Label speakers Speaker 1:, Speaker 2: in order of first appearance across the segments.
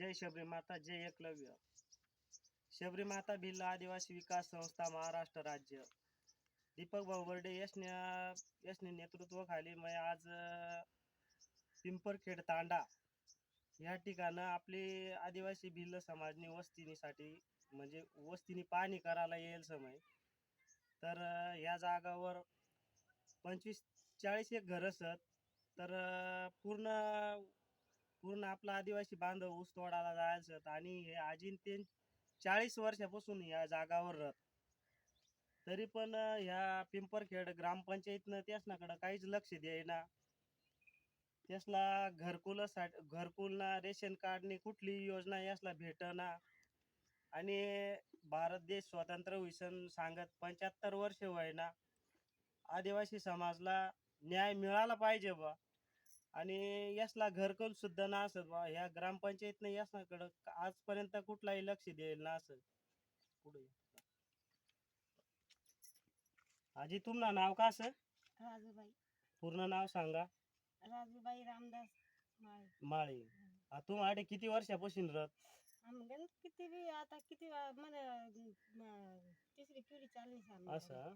Speaker 1: जय शबरी माता जय एकलव्य. शबरी माता भिल्ल आदिवासी विकास संस्था महाराष्ट्र राज्य. दीपक भाऊ बर्डे यश यसने नेतृत्वाखाली मग आज पिंपरखेड तांडा. या ठिकाणं आपली आदिवासी भिल्ल समाजनी वस्तीनीसाठी म्हणजे वस्तीनी पाहणी करायला येईल समय. तर ह्या जागावर पंचवीस चाळीस एक घर असत. तर पूर्ण पूर्ण आपला आदिवासी बांधव ऊस तोडायला जायचं आणि हे आजीन ते चाळीस वर्षापासून या जागावर राहत तरी पण ह्या पिंपरखेड ग्रामपंचायतनं त्यासनाकडं काहीच लक्ष द्यायना त्यासला घरकुलासाठी घरकुलना रेशन कार्डनी कुठली योजना यासला भेटना. आणि भारत देश स्वतंत्र होईसन सांगत पंच्याहत्तर वर्ष व्हायना. आदिवासी समाजला न्याय मिळाला पाहिजे बा. आणि यासला घरकुल सुद्धा ना असत बा ह्या ग्रामपंचायतनं यासनाकडं आजपर्यंत कुठलाही लक्ष द्यायला ना असत पुढे आजी तुमना नाव का असं?
Speaker 2: राजूबाई.
Speaker 1: पूर्ण नाव सांगा.
Speaker 2: राजूबाई रामदास माळे.
Speaker 1: माळी. आ, तुम्हाला किती वर्षापासून राहत?
Speaker 2: किती बी आता किती वा- मला म- तिसरी पिढी चालली
Speaker 1: असं?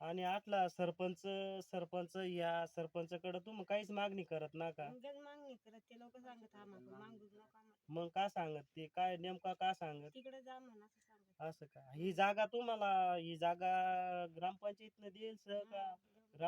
Speaker 1: आणि आतला सरपंच सरपंच या सरपंचकडे तुम्ही काहीच मागणी करत ना का?
Speaker 2: गण मागणी करत ते लोक सांगत आम्हाला मागूच नका आम्हाला.
Speaker 1: मग का सांगत? ते काय नेमका का सांगत?
Speaker 2: तिकडे जा म्हणून असं सांगत.
Speaker 1: असं का? ही जागा तुम्हाला ही जागा ग्रामपंचायतनं देईल सर का?
Speaker 2: हा,